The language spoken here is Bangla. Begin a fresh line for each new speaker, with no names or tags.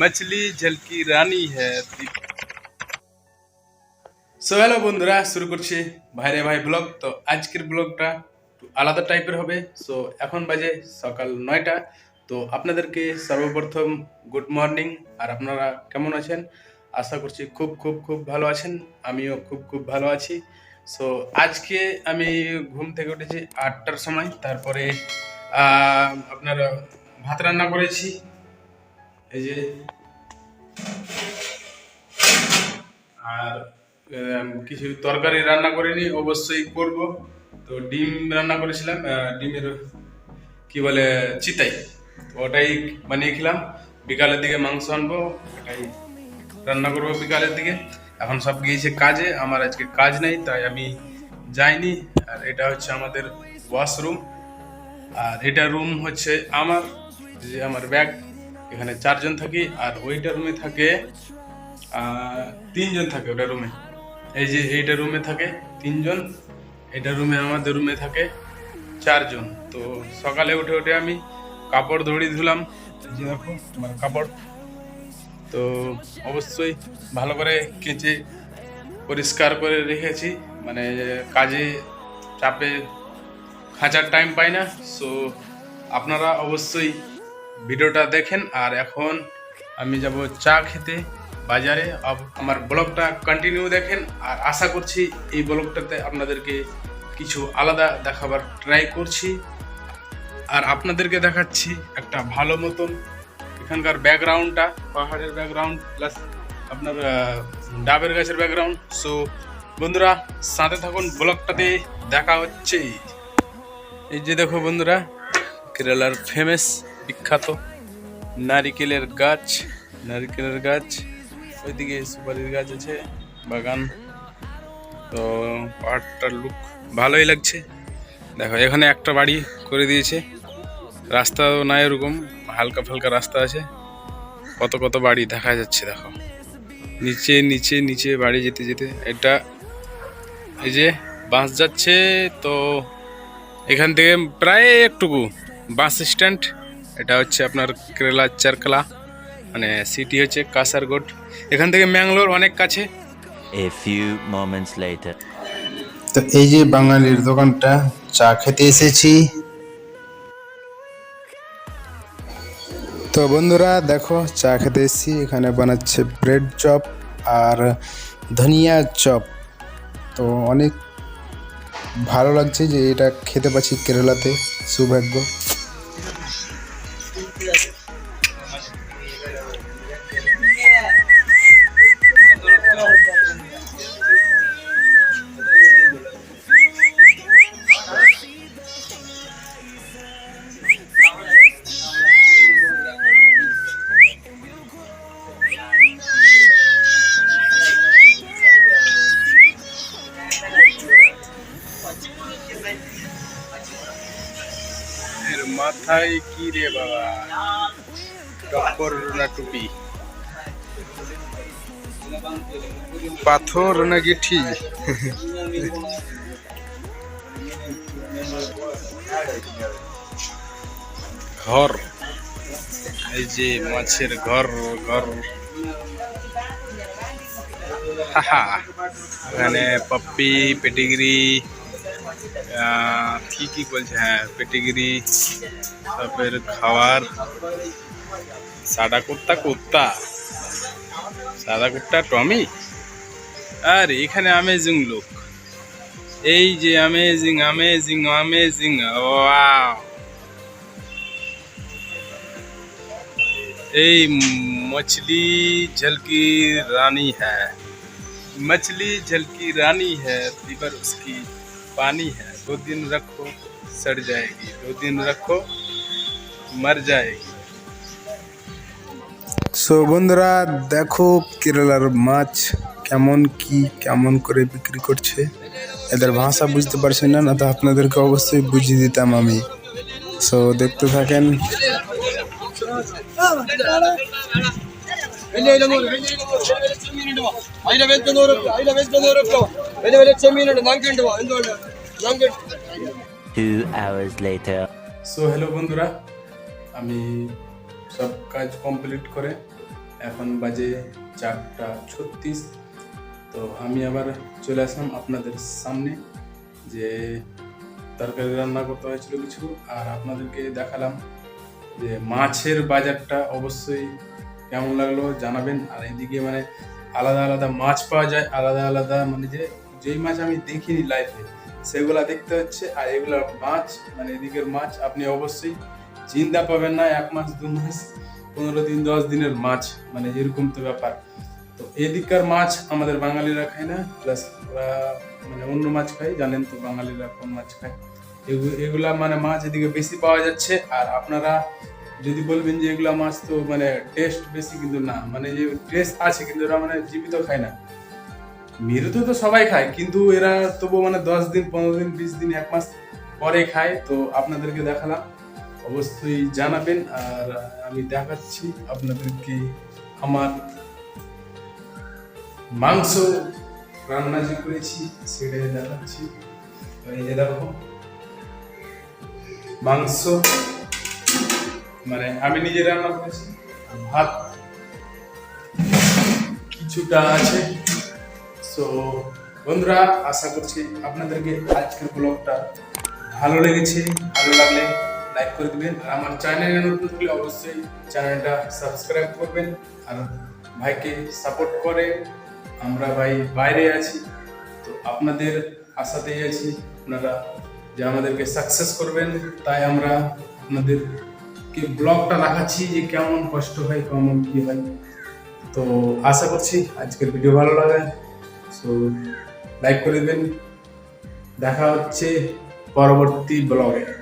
মছলি ঝলকি রানী হ্যাঁ বন্ধুরা, শুরু করছি ভাইরে ভাই ব্লগ। তো আজকের ব্লগটা আলাদা টাইপের হবে। সো এখন বাজে সকাল নয়টা। তো আপনাদেরকে সর্বপ্রথম গুড মর্নিং আর আপনারা কেমন আছেন? আশা করছি খুব খুব খুব ভালো আছেন। আমিও খুব খুব ভালো আছি। সো আজকে আমি ঘুম থেকে উঠেছি আটটার সময়। তারপরে আপনার ভাত রান্না করেছি। এই যে আর কিছু তরকারি রান্না করিনি, অবশ্যই করব। তো ডিম রান্না করেছিলাম ডিমের কি বলে, চিতাই। ওটাই বানিয়ে খেলাম। বিকালের দিকে মাংস আনব, ওটাই রান্না করব বিকালের দিকে। এখন সব গিয়েছে কাজে, আমার আজকে কাজ নেই, তাই আমি যাইনি। আর এটা হচ্ছে আমাদের ওয়াশরুম আর এটা রুম হচ্ছে আমার, যে আমার ব্যাগ এখানে চারজন থাকি আর ওইটা রুমে থাকে তিনজন থাকে ওটা রুমে এই যে এইটা রুমে থাকে তিনজন, এটা রুমে আমাদের রুমে থাকে চারজন। তো সকালে উঠে উঠে আমি কাপড় দড়ি ধুলাম যে দেখো আমার কাপড়। তো অবশ্যই ভালো করে কেচে পরিষ্কার করে রেখেছি মানে কাজে চাপে খাঁচার টাইম পাই না। সো আপনারা অবশ্যই ভিডিওটা দেখেন, আর এখন আমি যাব চা খেতে বাজারে। আমার ব্লগটা কন্টিনিউ দেখেন, আর আশা করছি এই ব্লগটাতে আপনাদেরকে কিছু আলাদা দেখাবার ট্রাই করছি। আর আপনাদেরকে দেখাচ্ছি একটা ভালো মতন এখানকার ব্যাকগ্রাউন্ডটা পাহাড়ের ব্যাকগ্রাউন্ড প্লাস আপনার ডাবের গাছের ব্যাকগ্রাউন্ড সো বন্ধুরা, সাথে থাকুন, ব্লগটাতে দেখা হচ্ছে। এই যে দেখো বন্ধুরা, কেরালার ফেমাস বিখ্যাত। নারিকেলের গাছ নারিকেলের গাছ। ওইদিকে সুপারির গাছ আছে, বাগান। তো পাহাড়টার লুক ভালোই লাগছে। দেখো, এখানে একটা বাড়ি করে দিয়েছে। রাস্তাও নাই এরকম হালকা ফালকা রাস্তা আছে। কত কত বাড়ি দেখা যাচ্ছে, দেখো। নিচে নিচে নিচে বাড়ি যেতে যেতে। এটা এই যে বাস যাচ্ছে, তো এখান থেকে প্রায় একটুকু বাস স্ট্যান্ড এটা হচ্ছে আপনার কেরালা চারকলা মানে সিটি হচ্ছে কাসারগোড এখান থেকে ম্যাঙ্গালোর অনেক কাছে।
A few moments later.
তো এই যে বাঙালির দোকানটা চা খেতে এসেছি। তো বন্ধুরা দেখো চা খেতে এসেছি। এখানে বানাচ্ছে ব্রেড চপ আর ধনিয়া চপ তো অনেক ভালো লাগছে যে এটা খেতে পাচ্ছি কেরালাতে সৌভাগ্য।
মাথায় কি রে বাবা? টপ্পর না টুপি। পাথর না গিঠি ঘর। এই যে মাছের ঘর ঘর। এখানে পপ্পি পেটিগিরি কি কি বলছে হ্যাঁ পেটিগিরি তারপরে খাওয়ার সাদা কুত্তা কুত্তা সাদা কুত্তা টমি আর এখানে আমেজিং লোক এই যে अमेजिंग अमेजिंग अमेजिंग वाओ এই मछली जल की रानी है मछली जल की रानी है फीवर उसकी पानी है दो दिन रखो सड़ जाएगी दो दिन रखो मर जाएगी
সো বন্ধুরা দেখো কেরালার মাছ কেমন কি কেমন করে বিক্রি করছে এদের ভাষা বুঝতে পারছি না না তো আপনাদেরকে অবশ্যই বুঝিয়ে দিতাম আমি সো দেখতে থাকেন
ಐದು
সো হ্যালো বন্ধুরা, আমি সব কাজ কমপ্লিট করে এখন বাজে চারটা ছত্রিশ। তো আমি আবার চলে আসলাম আপনাদের সামনে যে তরকারি রান্না করতে হয়েছিল কিছু, আর আপনাদেরকে দেখালাম যে মাছের বাজারটা অবশ্যই কেমন লাগল জানাবেন। আর এদিকে মানে আলাদা আলাদা মাছ পাওয়া যায়, আলাদা আলাদা মানে যে, যেই মাছ আমি দেখিনি লাইফে সেগুলা দেখতে হচ্ছে, আর এগুলার মাছ মানে এদিকের মাছ আপনি অবশ্যই চিন্তা পাবেন না, এক মাস, দু মাস, পনেরো দিন, দশ দিনের মাছ মানে এরকম তো ব্যাপার। তো এদিককার মাছ আমাদের বাঙালিরা খায় না প্লাস ওরা মানে অন্য মাছ খায়, জানেন তো বাঙালিরা কোন মাছ খায়। এগু- এগুলা মানে মাছ এদিকে বেশি পাওয়া যাচ্ছে, আর আপনারা যদি বলবেন যে এগুলা মাছ তো মানে টেস্ট বেশি, কিন্তু না মানে যে টেস্ট আছে, কিন্তু ওরা মানে জীবিত খায় না। মৃত তো সবাই খায়, কিন্তু এরা তবু মানে দশ দিন, পনেরো দিন, বিশ দিন, এক মাস পরে খায়। তো আপনাদেরকে দেখালাম, অবশ্যই জানাবেন। আর আমি দেখাচ্ছি আপনাদেরকে আমার মাংস রান্না যে করেছি, সেটাই দেখাচ্ছি। এই যে দেখো, মাংস মানে আমি নিজে রান্না করেছি ভাত কিছুটা আছে। সো বন্ধুরা, আশা করছি আপনাদেরকে আজকের ব্লগটা ভালো লেগেছে। ভালো লাগলে লাইক করে দিবেন। আর আমার চ্যানেলে নতুন হলে অবশ্যই চ্যানেলটা সাবস্ক্রাইব করবেন। আর ভাইকে সাপোর্ট করে আমরা ভাই বাইরে আছি। তো আপনাদের আশাতেই আছি, আপনারা যে আমাদেরকে সাকসেস করবেন, তাই আমরা আপনাদেরকে ব্লগটা রাখাচ্ছি যে কেমন কষ্ট হয়, কেমন কী হয়। তো আশা করছি আজকের ভিডিও ভালো লাগে। সো লাইক করে দেবেন। দেখা হচ্ছে পরবর্তী ব্লগে